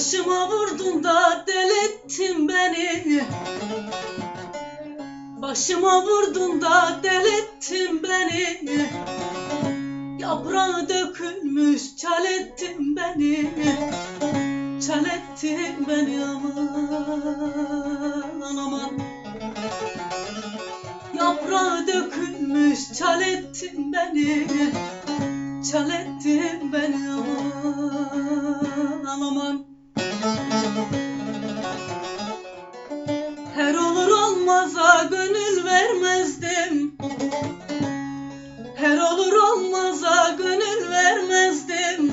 Başıma vurdun da delettin beni. Başıma vurdun da delettin beni. Yaprağı dökülmüş çal ettin beni. Çal ettin beni aman aman. Yaprağı dökülmüş çal ettin beni. Çal ettin beni aman aman olmaza gönül vermezdim. Her olur olmaza gönül vermezdim.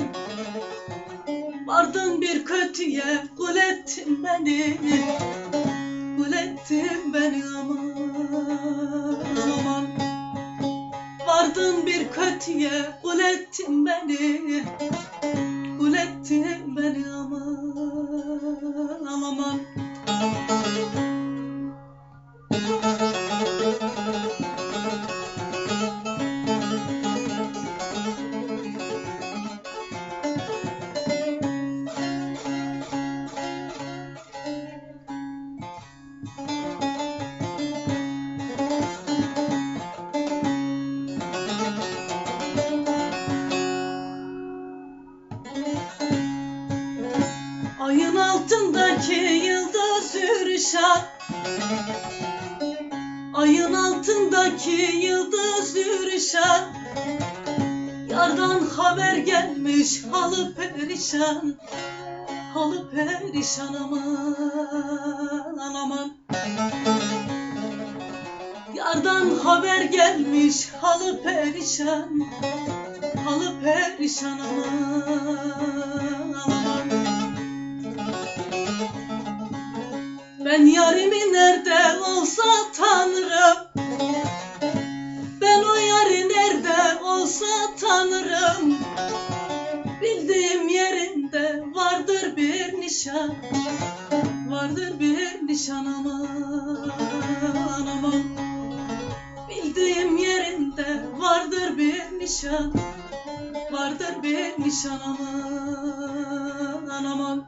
Vardın bir kötüye kul ettin beni. Kul ettin beni aman aman Vardın bir kötüye kul ettin beni altındaki yıldız yürüşen Yardan haber gelmiş halı perişan. Halı perişan aman aman. Yardan haber gelmiş halı perişan. Halı perişan aman nişan Vardır bir nişan aman aman Bildiğim yerinde vardır bir nişan Vardır bir nişan aman aman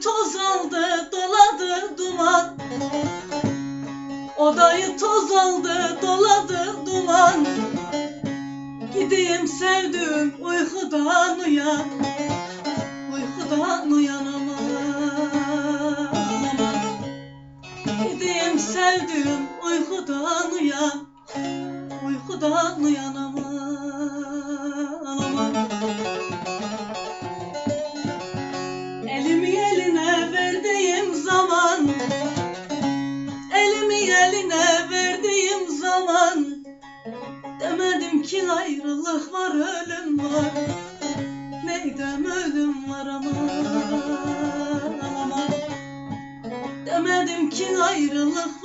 toz aldı, doladı duman. Odayı toz aldı, doladı duman. Gideyim sevdim uykudan uyan. Uykudan uyan aman. Gideyim sevdim uykudan uyan. Uykudan uyan aman zaman Demedim ki ayrılık var ölüm var. Neydem ölüm var aman aman Demedim ki ayrılık